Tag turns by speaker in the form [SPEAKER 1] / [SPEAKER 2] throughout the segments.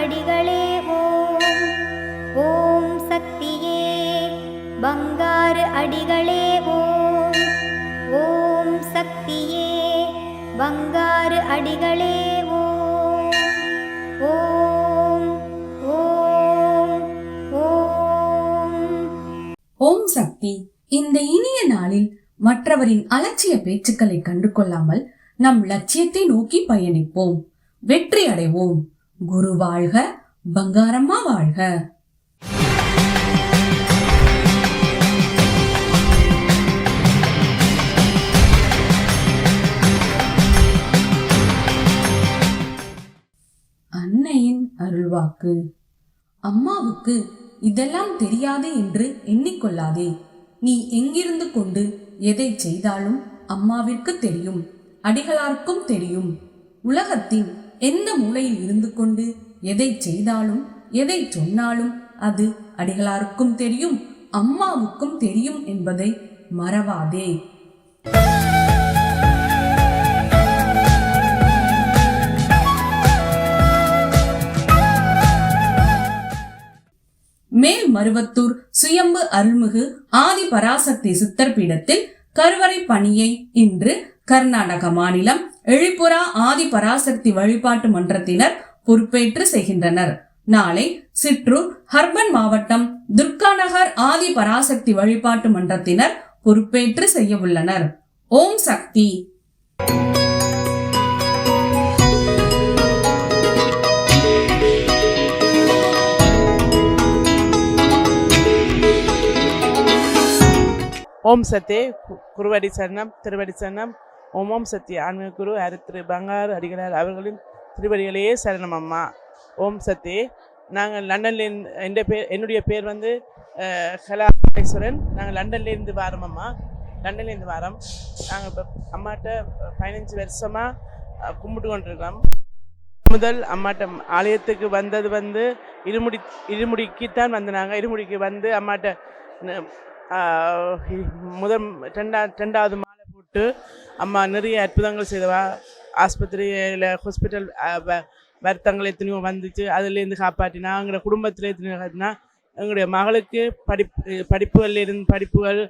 [SPEAKER 1] அடிகளே ஓம். ஓம் சக்தியே பங்காறு அடிகளே ஓம். ஓம் சக்தியே பங்காறு அடிகளே ஓம். ஓம் ஓம் ஓம்.
[SPEAKER 2] ஓம் சக்தி. இந்த இனிய நாளில் மற்றவரின் அலட்சிய பேச்சுக்களை கண்டு கொள்ளாமல் நம் லட்சியத்தை நோக்கி பயணிப்போம். வெற்றி அடைவோம். குரு வாழ்க பங்காரம்மா வாழ்க. அன்னையின் அருள்வாக்கு. அம்மாவுக்கு இதெல்லாம் தெரியாது என்று எண்ணிக்கொள்ளாதே. நீ எங்கிருந்து கொண்டு எதை செய்தாலும் அம்மாவிற்கு தெரியும் அடிகளாருக்கும் தெரியும். உலகத்தின் எந்த மூலையில் இருந்து கொண்டு எதை செய்தாலும் எதை சொன்னாலும் அது அடிகளாருக்கும் தெரியும் அம்மாவுக்கும் தெரியும் என்பதை மறவாதே. மேல் மருவத்தூர் சுயம்பு அருள்மிகு ஆதி பராசக்தி சித்தர் பீடத்தில் கருவறை பணியை இன்று கர்நாடக மாநிலம் எழிப்புரா ஆதி பராசக்தி வழிபாட்டு மன்றத்தினர் பொறுப்பேற்று செய்கின்றனர். நாளை சிற்றூர் ஹர்பன் மாவட்டம் துர்காநகர் ஆதி பராசக்தி வழிபாட்டு மன்றத்தினர் பொறுப்பேற்று செய்ய உள்ளனர். ஓம் சக்தி!
[SPEAKER 3] ஓம் சத்தே கு- குருவடி சரணம் திருவடி சரணம். ஓமோம் ஓம் சக்தி ஆன்மீக குரு அரு திரு பங்காரு அடிகளார் அவர்களின் திருவடிகளையே சரணம் அம்மா. ஓம் சக்தி. நாங்கள் லண்டன்லேருந்து என் பேர் என்னுடைய பேர் வந்து அஹ், கலாசுரன் நாங்கள் லண்டன்லேருந்து வாரம் அம்மா. லண்டன்லேருந்து வாரம். நாங்கள் இப்போ அம்மாட்ட பதினஞ்சு வருஷமாக கும்பிட்டு கொண்டிருக்கிறோம். முதல் அம்மாட்ட ஆலயத்துக்கு வந்தது வந்து இருமுடி இருமுடிக்குத்தான் வந்தாங்க இருமுடிக்கு வந்து அம்மாட்ட முதல் ரெண்டா ரெண்டாவது கூப்பிட்டு அம்மா நிறைய அற்புதங்கள் செய்தவா? ஆஸ்பத்திரியில் ஹாஸ்பிட்டல் வருத்தங்கள் எத்தனையோ வந்துச்சு. அதுலேருந்து காப்பாற்றினா எங்களோட குடும்பத்தில் எத்தனையோ காட்டினா எங்களுடைய மகளுக்கு படிப்பு படிப்புகளில் இருந்து படிப்புகள்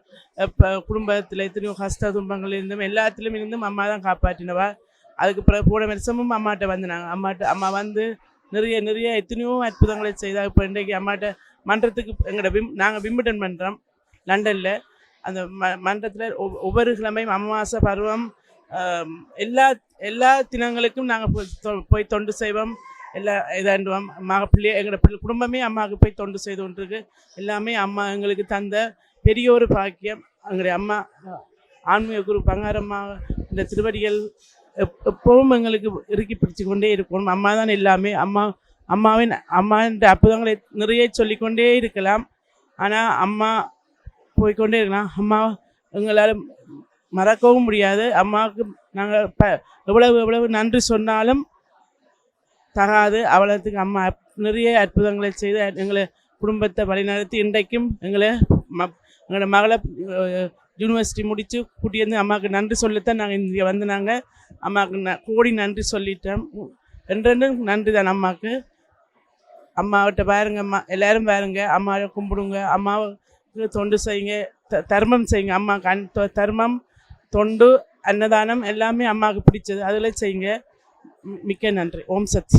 [SPEAKER 3] இப்போ குடும்பத்தில் எத்தனையோ கஷ்ட துன்பங்கள் இருந்தும் எல்லாத்துலேயும் இருந்தும் அம்மா தான் காப்பாற்றினவா அதுக்கு பிறகு போன வருஷமும் அம்மாட்ட வந்தாங்க அம்மாட்ட அம்மா வந்து நிறைய நிறைய எத்தனையோ அற்புதங்களை செய்தா. இப்போ இன்றைக்கு அம்மாட்ட மன்றத்துக்கு எங்களோட விம் நாங்கள் விம்பிடன் மன்றம் லண்டனில். அந்த ம மன்றத்தில் ஒவ்வொரு கிழமையும் அமாவாசை பருவம் எல்லா எல்லா தினங்களுக்கும் நாங்கள் போய் தொ- போய் தொண்டு செய்வோம். எல்லா இதாண்டுவோம் மக பிள்ளை எங்களோட பிள்ளை குடும்பமே அம்மாவுக்கு போய் தொண்டு செய்து கொண்டிருக்கு. எல்லாமே அம்மா எங்களுக்கு தந்த பெரிய ஒரு பாக்கியம். எங்களுடைய அம்மா ஆன்மீக குரு பங்காரம்மா இந்த திருவடிகள் எப் எப்பவும் எங்களுக்கு இறுக்கி பிடிச்சு கொண்டே இருக்கணும் அம்மா தான் எல்லாமே. அம்மா அம்மாவின் அம்மா என்ற அற்புதங்களை நிறைய சொல்லிக்கொண்டே இருக்கலாம். ஆனால் அம்மா போய்க்கொண்டே இருக்கலாம். அம்மா எங்களால் மறக்கவும் முடியாது. அம்மாவுக்கு நாங்கள் ப எவ்வளவு எவ்வளவு நன்றி சொன்னாலும் தகாது அவ்வளோத்துக்கு அம்மா நிறைய அற்புதங்களை செய்து எங்களை குடும்பத்தை வழிநடத்தி இன்றைக்கும் எங்களை ம எங்களோட மகளை யூனிவர்சிட்டி முடித்து கூட்டி வந்து அம்மாவுக்கு நன்றி சொல்லத்தான் நாங்கள் இங்கே வந்து நாங்கள் அம்மாவுக்கு ந கோடி நன்றி சொல்லிட்டோம். ரெண்டும் நன்றி தான் அம்மாவுக்கு. அம்மாவிட்ட பாருங்க அம்மா எல்லாரும் பாருங்க. அம்மாவை கும்பிடுங்க. அம்மாவை தொண்டு செய்யுங்க. த- தர்மம் செய்யுங்க. அம்மா கண் தொ- தர்மம் தொண்டு அன்னதானம் எல்லாமே அம்மாவுக்கு பிடிச்சது. அதில் செய்யுங்க. மிக்க நன்றி. ஓம் சக்தி.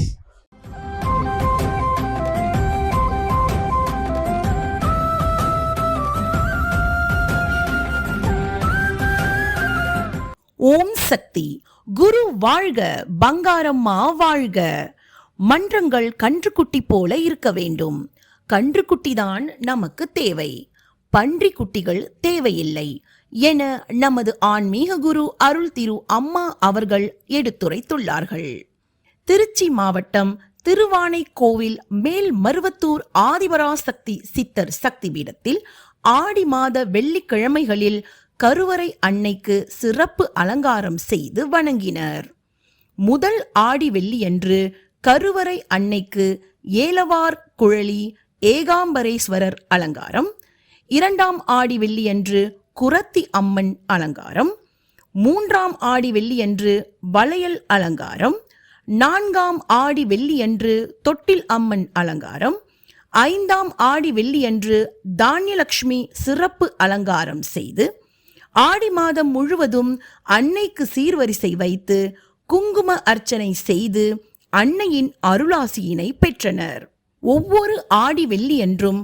[SPEAKER 4] ஓம் சக்தி. குரு வாழ்க பங்காரம்மா வாழ்க. மன்றங்கள் கன்றுக்குட்டி போல இருக்க வேண்டும். கன்றுக்குட்டிதான் நமக்கு தேவை. பன்றி குட்டிகள் தேவையில்லை என நமது ஆன்மீக குரு அருள் திரு அம்மா அவர்கள் எடுத்துரைத்துள்ளார்கள். திருச்சி மாவட்டம் திருவானைக்கோவில் மேல் மருவத்தூர் ஆதிபராசக்தி சித்தர் சக்தி பீடத்தில் ஆடி மாத வெள்ளிக்கிழமைகளில் கருவறை அன்னைக்கு சிறப்பு அலங்காரம் செய்து வணங்கினர். முதல் ஆடி வெள்ளியன்று கருவறை அன்னைக்கு ஏலவார் குழலி ஏகாம்பரேஸ்வரர் அலங்காரம் இரண்டாம் ஆடி வெள்ளியன்று குரத்தி அம்மன் அலங்காரம் மூன்றாம் ஆடி வெள்ளியன்று வளையல் அலங்காரம் நான்காம் ஆடி வெள்ளியன்று தொட்டில் அம்மன் அலங்காரம் ஐந்தாம் ஆடி வெள்ளியன்று தானியலட்சுமி சிறப்பு அலங்காரம் செய்து ஆடி மாதம் முழுவதும் அன்னைக்கு சீர்வரிசை வைத்து குங்கும அர்ச்சனை செய்து அன்னையின் அருளாசியினை பெற்றனர். ஒவ்வொரு ஆடி வெள்ளியன்றும்